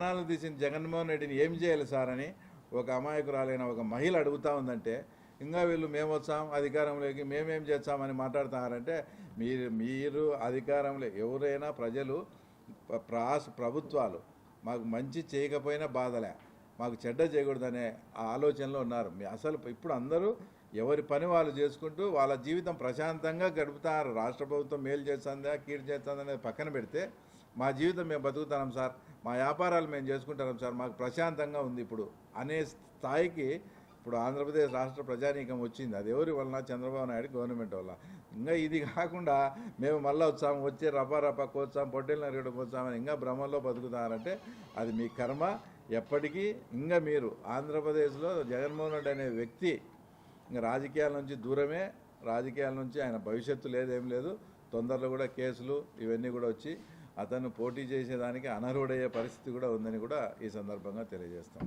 ప్రాణాలు తీసిన జగన్మోహన్ రెడ్డిని ఏం చేయాలి సార్ అని ఒక అమాయకురాలైన ఒక మహిళ అడుగుతా ఉందంటే ఇంకా వీళ్ళు మేము వచ్చాం అధికారంలోకి మేమేం చేస్తామని మాట్లాడుతున్నారంటే మీరు మీరు అధికారంలో ఎవరైనా ప్రజలు ప్రాస్ ప్రభుత్వాలు మాకు మంచి చేయకపోయినా బాధలే మాకు చెడ్డ చేయకూడదనే ఆ ఆలోచనలో ఉన్నారు. అసలు ఇప్పుడు అందరూ ఎవరి పని వాళ్ళు చేసుకుంటూ వాళ్ళ జీవితం ప్రశాంతంగా గడుపుతారు. రాష్ట్ర ప్రభుత్వం మేలు చేస్తుందా కీడు చేస్తుందా అనేది పక్కన పెడితే మా జీవితం మేము బతుకుతున్నాం సార్ మా వ్యాపారాలు మేము చేసుకుంటున్నాం సార్ మాకు ప్రశాంతంగా ఉంది ఇప్పుడు అనే స్థాయికి ఇప్పుడు ఆంధ్రప్రదేశ్ రాష్ట్ర ప్రజానీకం వచ్చింది. అది ఎవరి వలన? చంద్రబాబు నాయుడు గవర్నమెంట్ వల్ల. ఇంకా ఇది కాకుండా మేము మళ్ళీ వచ్చాం వచ్చే రపా రపా కోచ్చాం పొట్టెలు నరగడం వచ్చామని ఇంకా భ్రమంలో బతుకుతారంటే అది మీ కర్మ. ఎప్పటికీ ఇంకా మీరు ఆంధ్రప్రదేశ్లో జగన్మోహన్ రెడ్డి అనే వ్యక్తి ఇంకా రాజకీయాల నుంచి దూరమే రాజకీయాల నుంచి ఆయన భవిష్యత్తు లేదేం లేదు. తొందరలో కూడా కేసులు ఇవన్నీ కూడా వచ్చి అతను పోటీ చేసేదానికి అనర్హుడయ్యే పరిస్థితి కూడా ఉందని కూడా ఈ సందర్భంగా తెలియజేస్తాం